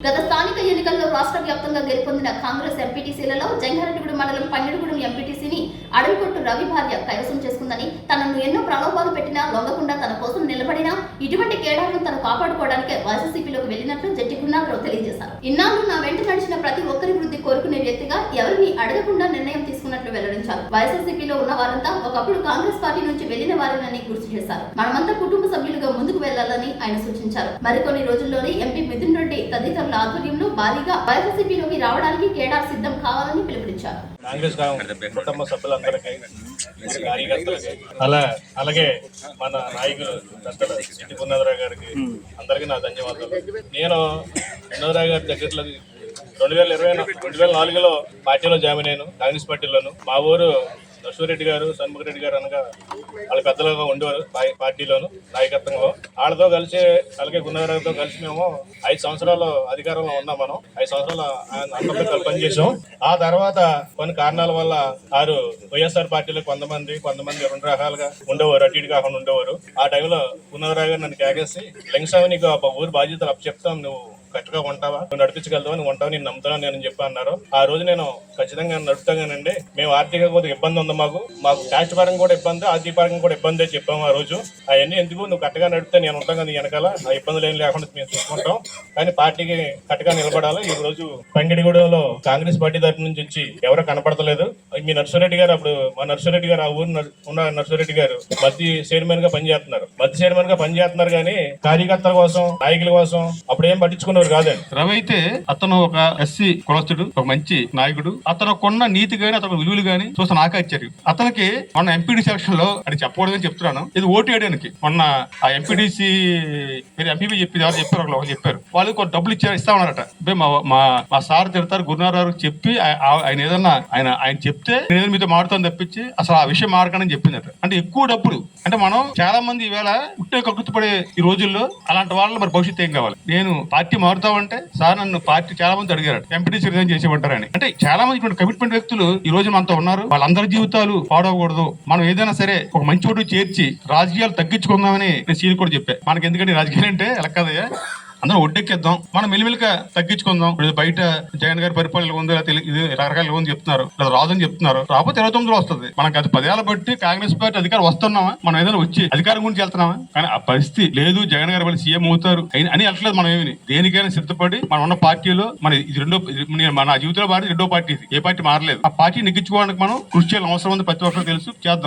గత స్థానిక ఎన్నికల్లో రాష్ట్ర వ్యాప్తంగా గెలుపొందిన కాంగ్రెస్ ఎంపీటీసీలలో జంగారెడ్డిగూడెం మండలం పంగిడిగూడెం ఎంపీటీ రవి భార్య కైవసం చేసుకుందని తనను ఎన్నో ప్రలోభాలు పెట్టినా లొంగకుండా తన కోసం నిలబడినా ఇటువంటి కేడాలను తను కాపాడుకోవడానికే వైసీపీలోకి వెళ్ళినట్లు జడ్జి గున్నారావు తెలియజేశారు. ఇన్నాళ్ళు నా వెంట నడిచిన ప్రతి ఒక్కరి వృద్ధి కోరుకునే వ్యక్తిగా ఎవరిని అడగకుండా నిర్ణయం తీసుకున్నట్లు వెల్లడించారు. వైఎస్సీపీలో ఉన్న వారంతా ఒకప్పుడు కాంగ్రెస్ పార్టీ నుంచి వెళ్ళిన వారినని గుర్తు చేశారు. మనమంతా కుటుంబ సభ్యులుగా ముందుకు వెళ్ళాలని ఆయన సూచించారు. మరికొన్ని రోజుల్లోనే ఎంపీ మిథున్ రెడ్డి తదితరుల ఆధ్వర్యంలో భారీగా వైఎస్సీపీలోకి రావడానికి కేడార్ సిద్ధం కావాలని పిలుపునిచ్చారు. కాంగ్రెస్ కుటుంబ సభ్యులందరికీ అలా అలాగే మన నాయకులు పెద్దలు సిట్టి పున్నదరావు గారికి అందరికీ నా ధన్యవాదాలు. నేను పున్నదరావు గారి దగ్గరలో రెండు వేల ఇరవై రెండు వేల నాలుగులో పార్టీలో జాయిన్ అయ్యాను కాంగ్రెస్ పార్టీలోను. మా ఊరు నరసింహారెడ్డి గారు రెడ్డి గారు అనగా వాళ్ళ పెద్దలుగా ఉండేవారు పార్టీలోను నాయకత్వంలో. వాళ్ళతో కలిసి అలాగే గున్నగారితో కలిసి మేము ఐదు సంవత్సరాలు అధికారంలో ఉన్నాం మనం. ఐదు సంవత్సరాలు ఆయన అందరితో పనిచేసాం ఆ తర్వాత కొన్ని కారణాల వల్ల వారు వైఎస్ఆర్ పార్టీలో కొంతమంది కొంతమంది రెండు రకాలుగా ఉండేవారు అటు ఇటు కాకుండా ఉండేవారు. ఆ టైంలో గున్నవరావు గారు నన్ను కేకేసి లింగస్వామి నీకు ఊరు బాధ్యతలు అప్పచెప్తాం నువ్వు కరెక్ట్గా ఉంటావా నువ్వు నడిపించగలుగుతావా నువ్వు ఉంటావు నేను నమ్ముతాను? నేను చెప్పి అన్నారు. ఆ రోజు నేను ఖచ్చితంగా నడుపుతాగానండి. మేము ఆర్థిక కొద్దిగా ఇబ్బంది ఉంది మాకు. మాకు క్యాస్ట్ పరంగా కూడా ఇబ్బంది ఆర్థిక పరంగా కూడా ఇబ్బంది చెప్పాము ఆ రోజు. అవన్నీ ఎందుకు? నువ్వు కరెక్ట్గా నడిపితే నేను ఉంటాను కదా వెనకాల. ఆ ఇబ్బందులు ఏం లేకుండా మేము చూసుకుంటాం. కానీ పార్టీకి కరెక్ట్గా నిలబడాలి. ఈ రోజు పంగిడిగూడెంలో కాంగ్రెస్ పార్టీ తరఫు నుంచి వచ్చి ఎవరో కనపడతలేదు. మీ నర్సరెడ్డి గారు అప్పుడు మా నర్సరెడ్డి గారు ఆ ఊరు నర్- ఉన్న నర్సరెడ్డి గారు మధ్య చైర్మన్గా పనిచేస్తున్నారు. మధ్య చైర్మన్గా పనిచేస్తున్నారు కానీ కార్యకర్తల కోసం నాయకుల కోసం అప్పుడు ఏం పట్టించుకునేవారు కాదండి. రవి అయితే అతను ఒక ఎస్సీ కులస్తుడు ఒక మంచి నాయకుడు. అతను కొన్న నీతి గాని అతను విలువలు గాని చూస్తే నాకు ఆశ్చర్యం. అతనికి మొన్న ఎంపీడీ సెలక్షన్లో అది చెప్పకూడదని చెప్తున్నాను. ఇది ఓటు వేయడానికి. మొన్న ఆ ఎంపీడీసీ మీరు ఎంపీపీ చెప్పి ఎవరు చెప్పారు? ఒకళ్ళు ఒకరు చెప్పారు. వాళ్ళు కొంత డబ్బులు ఇచ్చారు ఇస్తామన్నారట మా మా మా సార్ తిడతారు గురునారావు చెప్పి ఆయన ఏదన్నా ఆయన ఆయన చెప్తే నేను ఏదైనా మీతో మాడుతాను తప్పించి అసలు ఆ విషయం మారకని చెప్పిందట. అంటే ఎక్కువ డబ్బులు. అంటే మనం చాలా మంది ఈవేళ ఉట్టే కక్కుతుపడే ఈ రోజుల్లో అలాంటి వాళ్ళు మరి భవిష్యత్తు ఏం కావాలి? నేను పార్టీ మారుతామంటే సార్ నన్ను పార్టీ చాలా మంది అడిగారు ఎంపీటీసీ రిజైన్ చేసేమంటారని అంటే చాలా మంది ఇటువంటి కమిట్మెంట్ వ్యక్తులు ఈ రోజు మనతో ఉన్నారు. వాళ్ళందరి జీవితాలు పాడవకూడదు. మనం ఏదైనా సరే ఒక మంచి చోటు చేర్చి రాజకీయాలు తగ్గించుకుందామని నేను సీన్ కూడా చెప్పాను మనకి ఎందుకంటే రాజకీయాలు అంటే? ఎలా కదయ్యా అందరూ ఒడ్డెక్కేద్దాం. మనం మెల్లిమెల్లిగా తగ్గించుకుందాం. ఇప్పుడు బయట జగన్ గారి పరిపాలన ఉందో ఇది రకరకాల ఉంది చెప్తున్నారు. లేదా రాదని చెప్తున్నారు. రాబోతే ఇరవై తొమ్మిదిలో వస్తుంది. మనకి అది పదేళ్ళ బట్టి కాంగ్రెస్ పార్టీ అధికారం వస్తున్నామా? మనం ఏదైనా వచ్చి అధికారం గురించి వెళ్తున్నామా? కానీ ఆ పరిస్థితి లేదు. జగన్ గారు మళ్ళీ సీఎం అవుతారు. అని- అని వెళ్ళట్లేదు మనం ఏమి. దేనికైనా సిద్ధపడి మనం ఉన్న పార్టీలో మన ఇది రెండో నేను- మన జీవితంలో భారత రెండో పార్టీ ఇది. ఏ పార్టీ మారలేదు. ఆ పార్టీ నెగ్గించుకోవడానికి మనం కృషి చేయాలని అవసరం ఉంది. ప్రతి ఒక్కరు తెలుసు. చేద్దాం.